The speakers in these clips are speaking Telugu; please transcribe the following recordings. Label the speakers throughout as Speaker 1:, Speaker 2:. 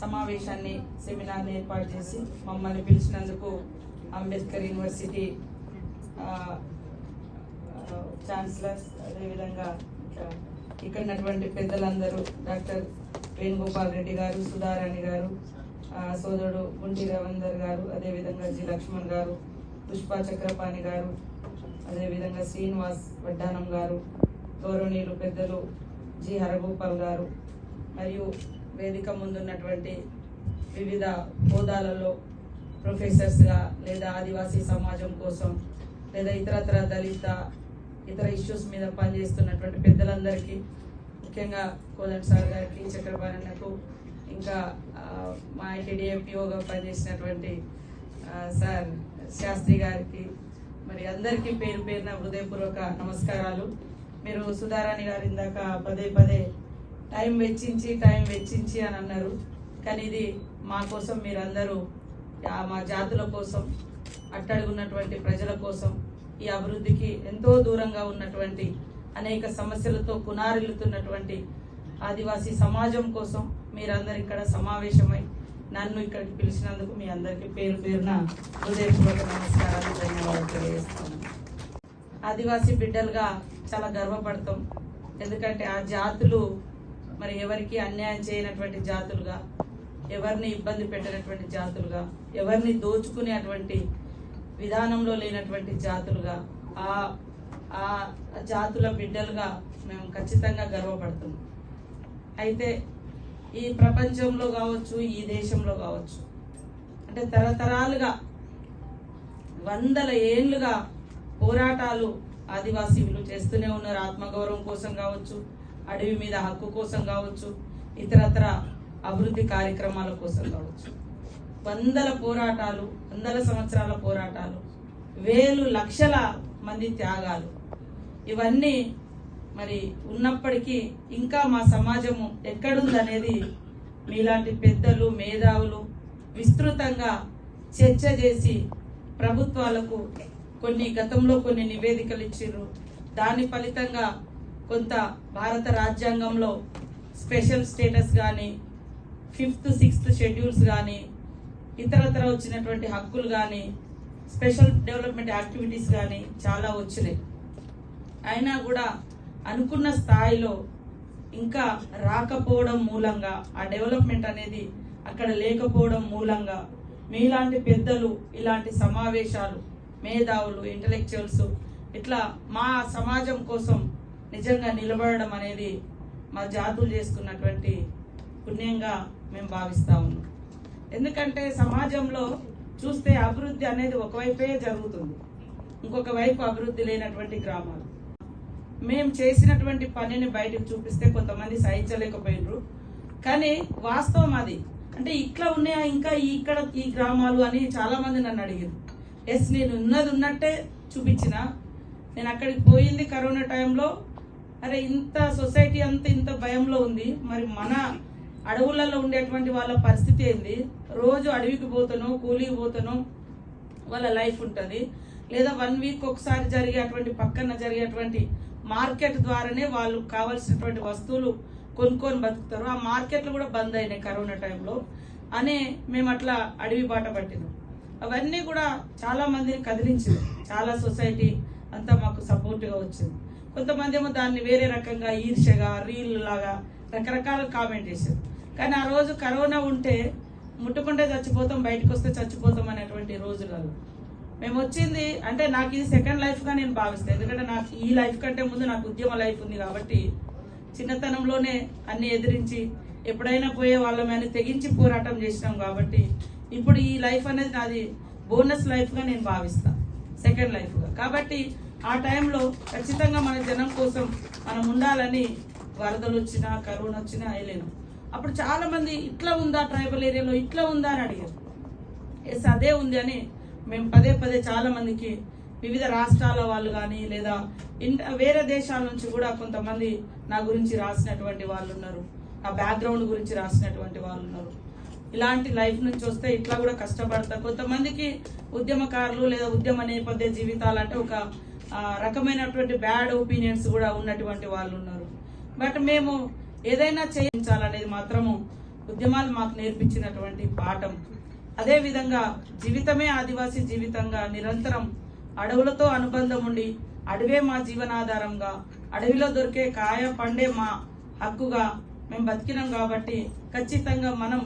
Speaker 1: సమావేశాన్ని సెమినార్ని ఏర్పాటు చేసి మమ్మల్ని పిలిచినందుకు అంబేద్కర్ యూనివర్సిటీ ఆ, ఛాన్సలర్స్ అదేవిధంగా ఇక్కడ ఉన్నటువంటి పెద్దలందరూ డాక్టర్ వేణుగోపాల్ రెడ్డి గారు సుధారాణి గారు సోదరుడు గుంటి రవీందర్ గారు అదేవిధంగా జి లక్ష్మణ్ గారు పుష్ప చక్రపాణి గారు అదేవిధంగా శ్రీనివాస్ వడ్డానం గారు గౌరవనీయులు పెద్దలు జి హరగోపాల్ గారు మరియు వేదిక ముందున్నటువంటి వివిధ హోదాలలో ప్రొఫెసర్స్గా లేదా ఆదివాసీ సమాజం కోసం లేదా ఇతరత్ర దళిత ఇతర ఇష్యూస్ మీద పనిచేస్తున్నటువంటి పెద్దలందరికీ ముఖ్యంగా కోదండ్ సార్ గారికి చక్రపాణకు ఇంకా మా ఐటీడీఎఫ్పిఓగా పనిచేసినటువంటి సార్ శాస్త్రి గారికి మరి అందరికీ పేరు పేరున హృదయపూర్వక నమస్కారాలు. మీరు సుధారాణి గారు ఇందాక పదే పదే టైం వెచ్చించి టైం వెచ్చించి అని అన్నారు. కానీ ఇది మా కోసం మీరందరూ మా జాతుల కోసం అట్టడుగున్నటువంటి ప్రజల కోసం ఈ అభివృద్ధికి ఎంతో దూరంగా ఉన్నటువంటి అనేక సమస్యలతో పునారిల్లుతున్నటువంటి ఆదివాసీ సమాజం కోసం మీరందరూ ఇక్కడ సమావేశమై నన్ను ఇక్కడికి పిలిచినందుకు మీ అందరికీ పేరు పేరున హృదయపూర్వక నమస్కారాలు ధన్యవాదాలు తెలియజేస్తున్నాను. ఆదివాసీ బిడ్డలుగా చాలా గర్వపడతాం. ఎందుకంటే ఆ జాతులు మరి ఎవరికి అన్యాయం చేయనటువంటి జాతులుగా ఎవరిని ఇబ్బంది పెట్టినటువంటి జాతులుగా ఎవరిని దోచుకునేటువంటి విధానంలో లేనటువంటి జాతులుగా ఆ ఆ జాతుల బిడ్డలుగా మేము ఖచ్చితంగా గర్వపడుతున్నాం. అయితే ఈ ప్రపంచంలో కావచ్చు ఈ దేశంలో కావచ్చు అంటే తరతరాలుగా వందల ఏళ్ళుగా పోరాటాలు ఆదివాసీలు చేస్తూనే ఉన్నారు. ఆత్మగౌరవం కోసం కావచ్చు అడవి మీద హక్కు కోసం కావచ్చు ఇతరత్ర అభివృద్ధి కార్యక్రమాల కోసం కావచ్చు. వందల పోరాటాలు వందల సంవత్సరాల పోరాటాలు వేలు లక్షల మంది త్యాగాలు. ఇవన్నీ మరి ఉన్నప్పటికీ ఇంకా మా సమాజము ఎక్కడుందనేది మీలాంటి పెద్దలు మేధావులు విస్తృతంగా చర్చ చేసి ప్రభుత్వాలకు కొన్ని గతంలో కొన్ని నివేదికలు ఇచ్చిర్రు. దాని ఫలితంగా కొంత భారత రాజ్యాంగంలో స్పెషల్ స్టేటస్ కానీ ఫిఫ్త్ సిక్స్త్ షెడ్యూల్స్ కానీ ఇతరతర వచ్చినటువంటి హక్కులు కానీ స్పెషల్ డెవలప్మెంట్ యాక్టివిటీస్ కానీ చాలా వచ్చినాయి. అయినా కూడా అనుకున్న స్థాయిలో ఇంకా రాకపోవడం మూలంగా ఆ డెవలప్మెంట్ అనేది అక్కడ లేకపోవడం మూలంగా మీలాంటి పెద్దలు ఇలాంటి సమావేశాలు మేధావులు ఇంటలెక్చువల్స్ ఇట్లా మా సమాజం కోసం నిజంగా నిలబడడం అనేది మా జాతులు చేసుకున్నటువంటి పుణ్యంగా మేము భావిస్తా ఉన్నాం. ఎందుకంటే సమాజంలో చూస్తే అభివృద్ధి అనేది ఒకవైపే జరుగుతుంది. ఇంకొక వైపు అభివృద్ధి లేనటువంటి గ్రామాలు. మేము చేసినటువంటి పనిని బయటకు చూపిస్తే కొంతమంది సహించలేకపోయినరు. కానీ వాస్తవం అది. అంటే ఇట్లా ఉన్నాయా ఇంకా ఇక్కడ ఈ గ్రామాలు అని చాలా మంది నన్ను అడిగారు ఎస్ నేను ఉన్నది ఉన్నట్టే చూపించిన. నేను అక్కడికి పోయింది కరోనా టైంలో. అరే ఇంత సొసైటీ అంతా ఇంత భయంలో ఉంది. మరి మన అడవులలో ఉండేటువంటి వాళ్ళ పరిస్థితి ఏంది? రోజు అడవికి పోతాను కూలీకి పోతాను వాళ్ళ లైఫ్ ఉంటుంది. లేదా వన్ వీక్ ఒకసారి జరిగేటువంటి పక్కన జరిగేటువంటి మార్కెట్ ద్వారానే వాళ్ళు కావాల్సినటువంటి వస్తువులు కొనుక్కొని బతుకుతారు. ఆ మార్కెట్లు కూడా బంద్ అయినాయి కరోనా టైంలో. అనే మేము అట్లా అడవి బాట పట్టినాం. అవన్నీ కూడా చాలా మందిని కదిలించింది. చాలా సొసైటీ అంతా మాకు సపోర్ట్గా వచ్చింది. కొంతమంది ఏమో దాన్ని వేరే రకంగా ఈర్షగా రీల్ లాగా రకరకాల కామెంట్ చేశారు. కానీ ఆ రోజు కరోనా ఉంటే ముట్టుకుంటే చచ్చిపోతాం బయటకు వస్తే చచ్చిపోతాం అనేటువంటి రోజులలో. మేము వచ్చింది అంటే నాకు ఇది సెకండ్ లైఫ్గా నేను భావిస్తాను. ఎందుకంటే నాకు ఈ లైఫ్ కంటే ముందు నాకు ఉద్యమ లైఫ్ ఉంది కాబట్టి చిన్నతనంలోనే అన్ని ఎదిరించి ఎప్పుడైనా పోయే వాళ్ళమని తెగించి పోరాటం చేసినాం కాబట్టి ఇప్పుడు ఈ లైఫ్ అనేది నాది బోనస్ లైఫ్గా నేను భావిస్తాను సెకండ్ లైఫ్గా కాబట్టి ఆ టైంలో ఖచ్చితంగా మన జనం కోసం మనం ఉండాలని వరదలు వచ్చినా కరోనా వచ్చినా వేయలేను అప్పుడు చాలా మంది ఇట్లా ఉందా ట్రైబల్ ఏరియాలో ఇట్లా ఉందా అని అడిగారు. ఎస్ అదే ఉంది అని మేము పదే పదే చాలా మందికి వివిధ రాష్ట్రాల వాళ్ళు కానీ లేదా ఇన్- వేరే దేశాల నుంచి కూడా కొంతమంది నా గురించి రాసినటువంటి వాళ్ళు ఉన్నారు. నా బ్యాక్గ్రౌండ్ గురించి రాసినటువంటి వాళ్ళు ఉన్నారు. ఇలాంటి లైఫ్ నుంచి వస్తే ఇట్లా కూడా కష్టపడతారు కొంతమందికి ఉద్యమకారులు లేదా ఉద్యమ నేపథ్య జీవితాలు అంటే ఒక రకమైనటువంటి బ్యాడ్ ఒపీనియన్స్ కూడా ఉన్నటువంటి వాళ్ళు ఉన్నారు. బట్ మేము ఏదైనా చేయించాలనేది మాత్రము ఉద్యమాలు మాకు నేర్పించినటువంటి పాఠం. అదేవిధంగా జీవితమే ఆదివాసీ జీవితంగా నిరంతరం అడవులతో అనుబంధం ఉండి అడవే మా జీవనాధారంగా అడవిలో దొరికే కాయ పండే మా హక్కుగా మేము బతికినాం కాబట్టి ఖచ్చితంగా మనం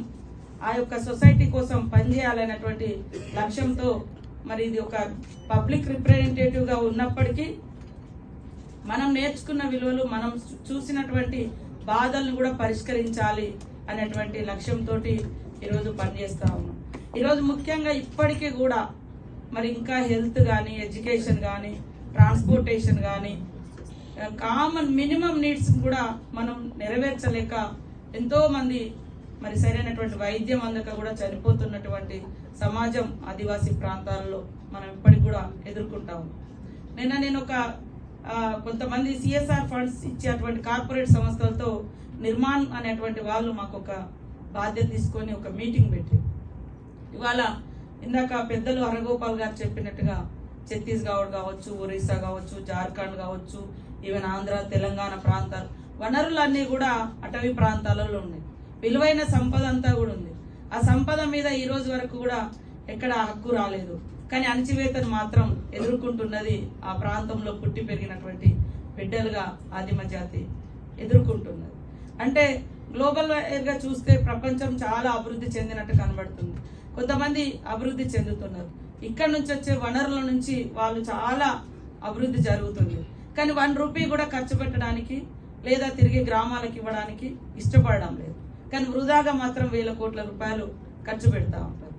Speaker 1: ఆ యొక్క సొసైటీ కోసం పనిచేయాలనేటువంటి లక్ష్యంతో మరి ఇది ఒక పబ్లిక్ రిప్రజెంటేటివ్గా ఉన్నప్పటికీ మనం నేర్చుకున్న విలువలు మనం చూసినటువంటి బాధలను కూడా పరిష్కరించాలి అనేటువంటి లక్ష్యంతో ఈరోజు పనిచేస్తా ఉన్నాం. ఈరోజు ముఖ్యంగా ఇప్పటికీ కూడా మరి ఇంకా హెల్త్ కానీ ఎడ్యుకేషన్ కానీ ట్రాన్స్పోర్టేషన్ కానీ కామన్ మినిమం నీడ్స్ కూడా మనం నెరవేర్చలేక ఎంతోమంది మరి సరైనటువంటి వైద్యం అందక కూడా చనిపోతున్నటువంటి సమాజం ఆదివాసీ ప్రాంతాలలో మనం ఇప్పటికి కూడా ఎదుర్కొంటాము నిన్న నేను ఒక కొంతమంది సిఎస్ఆర్ ఫండ్స్ ఇచ్చేటువంటి కార్పొరేట్ సంస్థలతో నిర్మాణ్ అనేటువంటి వాళ్ళు మాకు ఒక బాధ్యత తీసుకొని ఒక మీటింగ్ పెట్టి ఇవాళ ఇందాక పెద్దలు హరగోపాల్ గారు చెప్పినట్టుగా ఛత్తీస్గఢ్ కావచ్చు ఒరిస్సా కావచ్చు జార్ఖండ్ కావచ్చు ఈవెన్ ఆంధ్ర తెలంగాణ ప్రాంతాలు వనరులన్నీ కూడా అటవీ ప్రాంతాలలో ఉన్నాయి. విలువైన సంపద అంతా కూడా ఉంది. ఆ సంపద మీద ఈ రోజు వరకు కూడా ఎక్కడ హక్కు రాలేదు. కానీ అణచివేతను మాత్రం ఎదుర్కొంటున్నది ఆ ప్రాంతంలో పుట్టి పెరిగినటువంటి బిడ్డలుగా ఆదిమ జాతి ఎదుర్కొంటున్నది. అంటే గ్లోబల్గా చూస్తే ప్రపంచం చాలా అభివృద్ధి చెందినట్టు కనబడుతుంది. కొంతమంది అభివృద్ధి చెందుతున్నారు. ఇక్కడ నుంచి వచ్చే వనరుల నుంచి వాళ్ళు చాలా అభివృద్ధి జరుగుతుంది. కానీ వన్ రూపీ కూడా ఖర్చు పెట్టడానికి లేదా తిరిగి గ్రామాలకు ఇవ్వడానికి ఇష్టపడడం లేదు. కానీ వృధాగా మాత్రం వేల కోట్ల రూపాయలు ఖర్చు పెడతా ఉంటారు.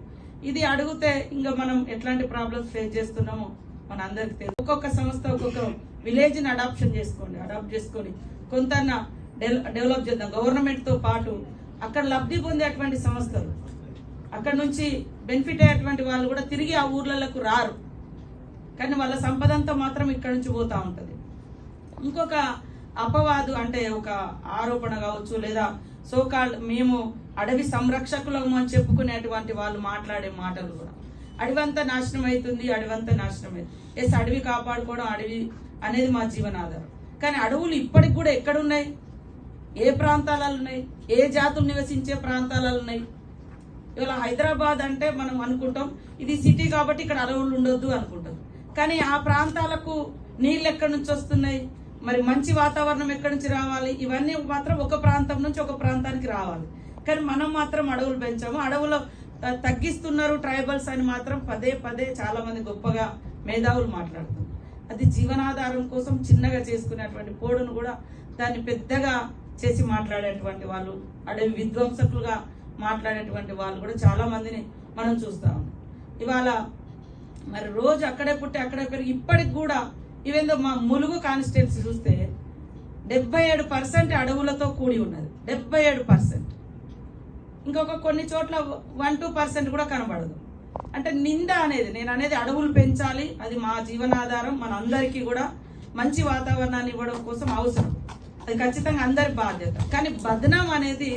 Speaker 1: ఇది అడిగితే ఇంకా మనం ఎట్లాంటి ప్రాబ్లమ్స్ ఫేస్ చేస్తున్నామో మన అందరికి తెలుసు. ఒక్కొక్క సంస్థ ఒక్కొక్క విలేజ్ని అడాప్షన్ చేసుకోండి అడాప్ట్ చేసుకొని కొంత డెవలప్ చేద్దాం. గవర్నమెంట్తో పాటు అక్కడ లబ్ధి పొందేటువంటి సంస్థలు అక్కడ నుంచి బెనిఫిట్ అయ్యేటువంటి వాళ్ళు కూడా తిరిగి ఆ ఊర్లలకు రారు. కానీ వాళ్ళ సంపదంతో మాత్రం ఇక్కడ నుంచి పోతా ఉంటుంది. ఇంకొక అపవాదు అంటే ఒక ఆరోపణ కావచ్చు లేదా సోకాల్ మేము అడవి సంరక్షకులము అని చెప్పుకునేటువంటి వాళ్ళు మాట్లాడే మాటలు కూడా. అడవంతా నాశనం అవుతుంది అడవంతా నాశనం అవుతుంది ఎస్ అడవి కాపాడుకోవడం అడవి అనేది మా జీవనాధారం. కానీ అడవులు ఇప్పటికి కూడా ఎక్కడున్నాయి? ఏ ప్రాంతాలలో ఉన్నాయి? ఏ జాతులు నివసించే ప్రాంతాలలో ఉన్నాయి? ఇవాళ హైదరాబాద్ అంటే మనం అనుకుంటాం ఇది సిటీ కాబట్టి ఇక్కడ అడవులు ఉండొద్దు అనుకుంటాం. కానీ ఆ ప్రాంతాలకు నీళ్ళు ఎక్కడి నుంచి వస్తున్నాయి? మరి మంచి వాతావరణం ఎక్కడి నుంచి రావాలి? ఇవన్నీ మాత్రం ఒక ప్రాంతం నుంచి ఒక ప్రాంతానికి రావాలి. కానీ మనం మాత్రం అడవులు పెంచాము. అడవులు తగ్గిస్తున్నారు ట్రైబల్స్ అని మాత్రం పదే పదే చాలా మంది గొప్పగా మేధావులు మాట్లాడుతున్నారు. అది జీవనాధారం కోసం చిన్నగా చేసుకునేటువంటి పోడును కూడా దాన్ని పెద్దగా చేసి మాట్లాడేటువంటి వాళ్ళు అడవి విధ్వంసకులుగా మాట్లాడేటువంటి వాళ్ళు కూడా చాలా మందిని మనం చూస్తాము ఇవాళ మరి రోజు అక్కడే పుట్టి అక్కడే పెరిగి ఇప్పటికి కూడా ఇవేందో మా ములుగు కాన్స్టిట్యున్సీ చూస్తే డెబ్బై ఏడు పర్సెంట్ అడవులతో కూడి ఉన్నది. డెబ్బై ఏడు పర్సెంట్ ఇంకొక కొన్ని చోట్ల వన్ టూ పర్సెంట్ కూడా కనబడదు. అంటే నింద అనేది నేను అనేది అడవులు పెంచాలి అది మా జీవనాధారం మన అందరికీ కూడా మంచి వాతావరణాన్ని ఇవ్వడం కోసం అవసరం. అది ఖచ్చితంగా అందరి బాధ్యత. కానీ బదనాం అనేది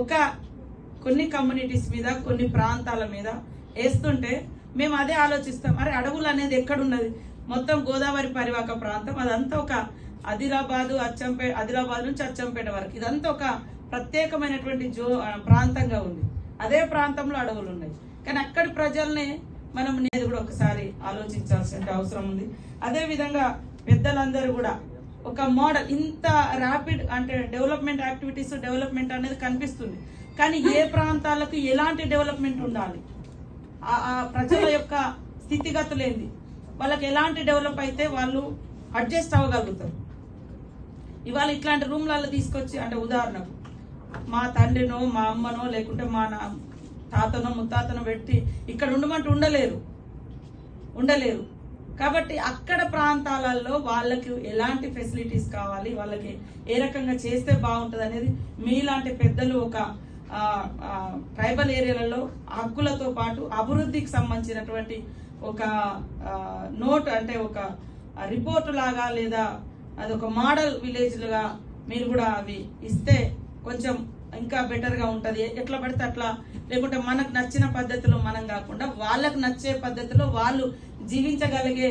Speaker 1: ఒక కొన్ని కమ్యూనిటీస్ మీద కొన్ని ప్రాంతాల మీద వేస్తుంటే మేము అదే ఆలోచిస్తాం అరే అడవులు అనేది ఎక్కడున్నది? మొత్తం గోదావరి పరివాహక ప్రాంతం అదంతా ఒక ఆదిలాబాదు అచ్చంపేట ఆదిలాబాద్ నుంచి అచ్చంపేట వరకు. ఇదంతా ఒక ప్రత్యేకమైనటువంటి జో ప్రాంతంగా ఉంది. అదే ప్రాంతంలో అడవులు ఉన్నాయి. కానీ అక్కడి ప్రజల్ని మనం అనేది కూడా ఒకసారి ఆలోచించాల్సిన అవసరం ఉంది. అదే విధంగా పెద్దలందరూ కూడా ఒక మోడల్ ఇంత ర్యాపిడ్ అంటే డెవలప్మెంట్ యాక్టివిటీస్ డెవలప్మెంట్ అనేది కనిపిస్తుంది. కానీ ఏ ప్రాంతాలకు ఎలాంటి డెవలప్మెంట్ ఉండాలి? ఆ- ఆ ప్రజల యొక్క స్థితిగతులు ఏంది వాళ్ళకి ఎలాంటి డెవలప్ అయితే వాళ్ళు అడ్జస్ట్ అవ్వగలుగుతారు. ఇవాళ ఇట్లాంటి రూమ్లలో తీసుకొచ్చి అంటే ఉదాహరణకు మా తండ్రినో మా అమ్మనో లేకుంటే మా నా తాతనో ముత్తాతనో పెట్టి ఇక్కడ ఉండమంటే ఉండలేరు. ఉండలేరు. కాబట్టి అక్కడ ప్రాంతాలలో వాళ్ళకి ఎలాంటి ఫెసిలిటీస్ కావాలి వాళ్ళకి ఏ రకంగా చేస్తే బాగుంటుంది అనేది మీలాంటి పెద్దలు ఒక ట్రైబల్ ఏరియాలలో హక్కులతో పాటు అభివృద్ధికి సంబంధించినటువంటి ఒక నోట్ అంటే ఒక రిపోర్ట్ లాగా లేదా అదొక మోడల్ విలేజ్లుగా మీరు కూడా అవి ఇస్తే కొంచెం ఇంకా బెటర్గా ఉంటుంది. ఎట్లా పడితే అట్లా. లేకుంటే మనకు నచ్చిన పద్ధతిలో మనం కాకుండా వాళ్ళకు నచ్చే పద్ధతిలో వాళ్ళు జీవించగలిగే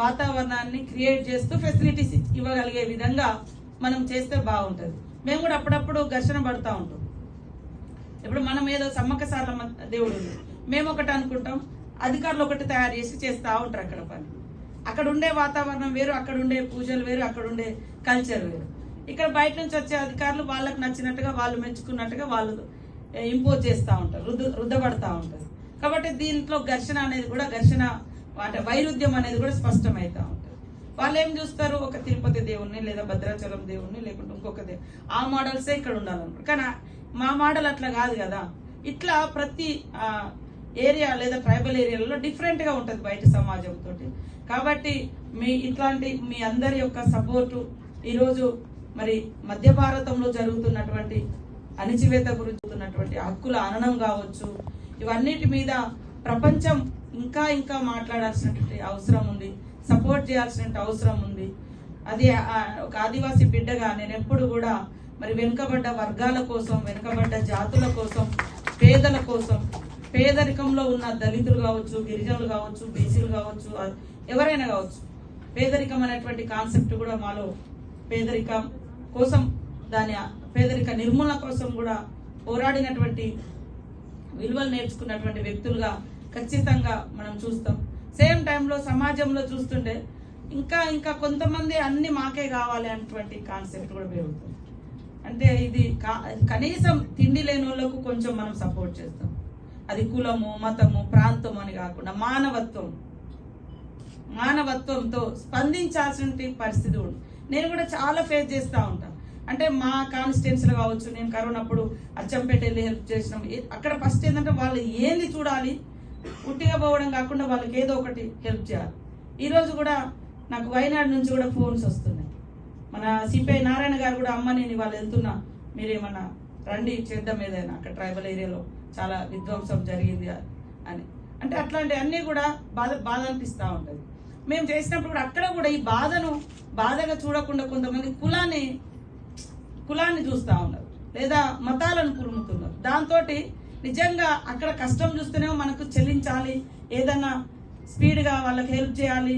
Speaker 1: వాతావరణాన్ని క్రియేట్ చేస్తూ ఫెసిలిటీస్ ఇవ్వగలిగే విధంగా మనం చేస్తే బాగుంటుంది. మేము కూడా అప్పుడప్పుడు ఘర్షణ పడుతూ ఉంటాం. ఇప్పుడు మనం ఏదో సమ్మక్క సారలమ్మ దేవుడు మేము ఒకటి అనుకుంటాం. అధికారులు ఒకటి తయారు చేసి చేస్తూ ఉంటారు అక్కడ పని. అక్కడ ఉండే వాతావరణం వేరు అక్కడ ఉండే పూజలు వేరు అక్కడ ఉండే కల్చర్ వేరు. ఇక్కడ బయట నుంచి వచ్చే అధికారులు వాళ్ళకు నచ్చినట్టుగా వాళ్ళు మెచ్చుకున్నట్టుగా వాళ్ళు ఇంపోజ్ చేస్తూ ఉంటారు రుద్దు రుద్దబడతా ఉంటారు. కాబట్టి దీంట్లో ఘర్షణ అనేది కూడా ఘర్షణ అంటే వైరుధ్యం అనేది కూడా స్పష్టమవుతూ ఉంటుంది వాళ్ళు ఏం చూస్తారు? ఒక తిరుపతి దేవుణ్ణి లేదా భద్రాచలం దేవుణ్ణి లేకుంటే ఇంకొక దేవుడు ఆ మోడల్సే ఇక్కడ ఉండాలనుకుంటారు. కానీ మా మోడల్ అట్లా కాదు కదా. ఇట్లా ప్రతి ఏరియా లేదా ట్రైబల్ ఏరియాలలో డిఫరెంట్గా ఉంటుంది బయట సమాజంతో కాబట్టి మీ ఇట్లాంటి మీ అందరి యొక్క సపోర్టు ఈరోజు మరి మధ్య భారతంలో జరుగుతున్నటువంటి అణిచివేత గురించి హక్కుల అననం కావచ్చు ఇవన్నిటి మీద ప్రపంచం ఇంకా ఇంకా మాట్లాడాల్సినటువంటి అవసరం ఉంది సపోర్ట్ చేయాల్సిన అవసరం ఉంది. అది ఒక ఆదివాసీ బిడ్డగా నేను ఎప్పుడు కూడా మరి వెనుకబడ్డ వర్గాల కోసం వెనుకబడ్డ జాతుల కోసం పేదల కోసం పేదరికంలో ఉన్న దళితులు కావచ్చు గిరిజనులు కావచ్చు బీసీలు కావచ్చు ఎవరైనా కావచ్చు పేదరికం అనేటువంటి కాన్సెప్ట్ కూడా మాలో పేదరికం కోసం దాని పేదరిక నిర్మూలన కోసం కూడా పోరాడినటువంటి విలువలు నేర్చుకున్నటువంటి వ్యక్తులుగా ఖచ్చితంగా మనం చూస్తాం. సేమ్ టైంలో సమాజంలో చూస్తుంటే ఇంకా ఇంకా కొంతమంది అన్ని మాకే కావాలి అనేటువంటి కాన్సెప్ట్ కూడా పెరుగుతుంది. అంటే ఇది కా- కనీసం తిండి లేని వాళ్ళకు కొంచెం మనం సపోర్ట్ చేస్తాం. అది కులము మతము ప్రాంతం అని కాకుండా మానవత్వం. మానవత్వంతో స్పందించాల్సిన పరిస్థితి ఉంది. నేను కూడా చాలా ఫేస్ చేస్తూ ఉంటాను అంటే మా కాన్స్టిట్యున్సీలో కావచ్చు నేను కరోనా అప్పుడు అచ్చంపేట వెళ్ళి హెల్ప్ చేసినాం. అక్కడ ఫస్ట్ ఏంటంటే వాళ్ళు ఏంది చూడాలి? ఉట్టిగా పోవడం కాకుండా వాళ్ళకి ఏదో ఒకటి హెల్ప్ చేయాలి. ఈరోజు కూడా నాకు వైనాడు నుంచి కూడా ఫోన్స్ వస్తున్నాయి. మన సిపిఐ నారాయణ గారు కూడా అమ్మ నేను ఇవాళ వెళ్తున్నా మీరేమన్నా రండి చేద్దాం ఏదైనా అక్కడ ట్రైబల్ ఏరియాలో. చాలా విధ్వంసం జరిగింది అని. అంటే అట్లాంటి అన్నీ కూడా బాధ బాధ అనిపిస్తూ ఉంటుంది. మేము చేసినప్పుడు కూడా అక్కడ కూడా ఈ బాధను బాధగా చూడకుండా కొంతమంది కులాన్ని కులాన్ని చూస్తూ ఉన్నారు. లేదా మతాలను కురుముతున్నారు. దాంతో నిజంగా అక్కడ కష్టం చూస్తేనే మనకు చెల్లించాలి. ఏదన్నా స్పీడ్గా వాళ్ళకి హెల్ప్ చేయాలి.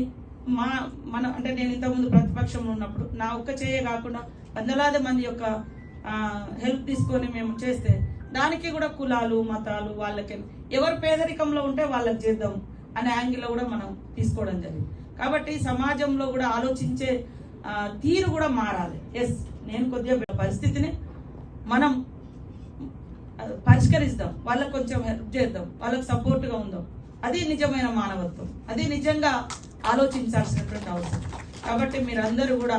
Speaker 1: మా మన అంటే నేను ఇంతకుముందు ప్రతిపక్షంలో ఉన్నప్పుడు నా ఒక్క చేయ కాకుండా వందలాది మంది యొక్క హెల్ప్ తీసుకొని మేము చేస్తే దానికి కూడా కులాలు మతాలు వాళ్ళకి. ఎవరు పేదరికంలో ఉంటే వాళ్ళకి చేద్దాం అనే యాంగిల్లో కూడా మనం తీసుకోవడం జరిగింది. కాబట్టి సమాజంలో కూడా ఆలోచించే తీరు కూడా మారాలి. ఎస్ నేను కొద్దిగా పరిస్థితిని మనం పరిష్కరిస్తాం. వాళ్ళకి కొంచెం హెల్ప్ చేద్దాం. వాళ్ళకి సపోర్ట్గా ఉందాం. అది నిజమైన మానవత్వం. అది నిజంగా ఆలోచించాల్సినటువంటి అవసరం. కాబట్టి మీరందరూ కూడా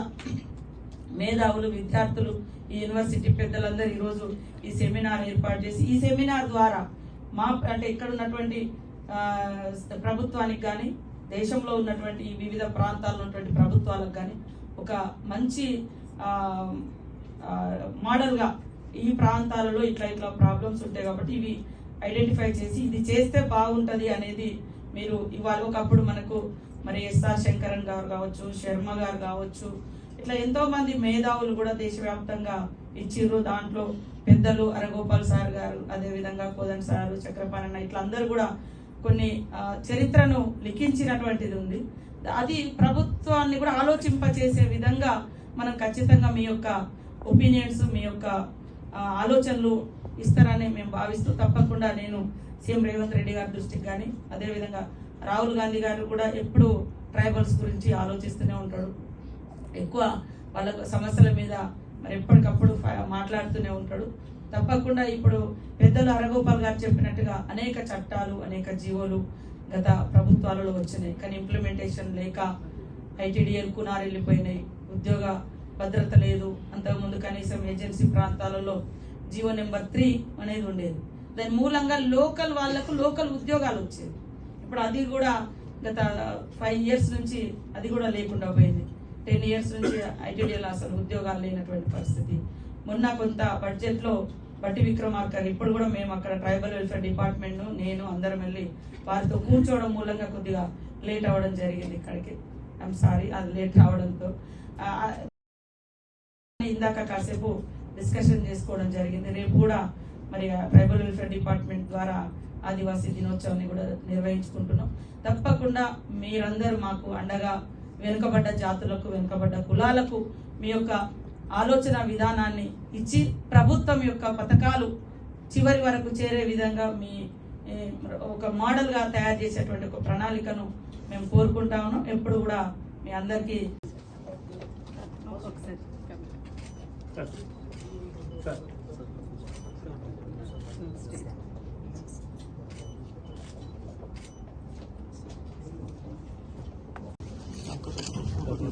Speaker 1: మేధావులు విద్యార్థులు ఈ యూనివర్సిటీ పెద్దలందరూ ఈరోజు ఈ సెమినార్ ఏర్పాటు చేసి ఈ సెమినార్ ద్వారా మా అంటే ఇక్కడ ఉన్నటువంటి ప్రభుత్వానికి కానీ దేశంలో ఉన్నటువంటి వివిధ ప్రాంతాల్లో ఉన్నటువంటి ప్రభుత్వాలకు కానీ ఒక మంచి మోడల్గా ఈ ప్రాంతాలలో ఇట్లా ఇట్లా ప్రాబ్లమ్స్ ఉంటాయి కాబట్టి ఇవి ఐడెంటిఫై చేసి ఇది చేస్తే బాగుంటుంది అనేది మీరు ఇవాళ ఒకప్పుడు మనకు మరి ఎస్ఆర్ శంకరన్ గారు కావచ్చు శర్మ గారు కావచ్చు ఇట్లా ఎంతో మంది మేధావులు కూడా దేశవ్యాప్తంగా ఇచ్చిర్రు. దాంట్లో పెద్దలు అరగోపాల్ సార్ గారు అదే విధంగా కోదండ్ సారు చక్రపాణి ఇట్లా అందరూ కూడా కొన్ని చరిత్రను లిఖించినటువంటిది ఉంది. అది ప్రభుత్వాన్ని కూడా ఆలోచింపచేసే విధంగా మనం ఖచ్చితంగా మీ యొక్క ఒపీనియన్స్ మీ యొక్క ఆలోచనలు ఇస్తారని మేము భావిస్తూ తప్పకుండా నేను సీఎం రేవంత్ రెడ్డి గారి దృష్టికి కానీ అదేవిధంగా రాహుల్ గాంధీ గారు కూడా ఎప్పుడు ట్రైబల్స్ గురించి ఆలోచిస్తూనే ఉంటాడు. ఎక్కువ వాళ్ళ సమస్యల మీద మరి ఎప్పటికప్పుడు మాట్లాడుతూనే ఉంటాడు. తప్పకుండా ఇప్పుడు పెద్దలు అరగోపాల్ గారు చెప్పినట్టుగా అనేక చట్టాలు అనేక జీవోలు గత ప్రభుత్వాలలో వచ్చినాయి. కానీ ఇంప్లిమెంటేషన్ లేక ఐటీడీఎల్ కునారు వెళ్ళిపోయినాయి ఉద్యోగ భద్రత లేదు. అంతకుముందు కనీసం ఏజెన్సీ ప్రాంతాలలో జీవో నెంబర్ త్రీ అనేది ఉండేది. దాని మూలంగా లోకల్ వాళ్ళకు లోకల్ ఉద్యోగాలు వచ్చేవి. ఇప్పుడు అది కూడా గత ఫైవ్ ఇయర్స్ నుంచి అది కూడా లేకుండా పోయింది. టెన్ ఇయర్స్ నుంచి ఐటీడీఎల్ అసలు ఉద్యోగాలు లేనటువంటి పరిస్థితి. మొన్న కొంత బడ్జెట్లో బట్టి విక్రమార్క ఇప్పుడు కూడా మేము అక్కడ ట్రైబల్ వెల్ఫేర్ డిపార్ట్మెంట్ నేను అందరం వెళ్ళి వారితో కూర్చోవడం మూలంగా కొద్దిగా లేట్ అవ్వడం జరిగింది ఇక్కడికి. ఐఎమ్ సారీ అది లేట్ రావడంతో. ఇందాక కాసేపు డిస్కషన్ చేసుకోవడం జరిగింది. రేపు కూడా మరి ట్రైబల్ వెల్ఫేర్ డిపార్ట్మెంట్ ద్వారా ఆదివాసీ దినోత్సవాన్ని కూడా నిర్వహించుకుంటున్నాం. తప్పకుండా మీరందరూ మాకు అండగా వెనుకబడ్డ జాతులకు వెనుకబడ్డ కులాలకు మీ యొక్క ఆలోచన విధానాన్ని ఇచ్చి ప్రభుత్వం యొక్క పథకాలు చివరి వరకు చేరే విధంగా మీ ఒక మోడల్గా తయారు చేసేటువంటి ఒక ప్రణాళికను మేము కోరుకుంటా ఉన్నాం. ఎప్పుడు కూడా మీ అందరికీ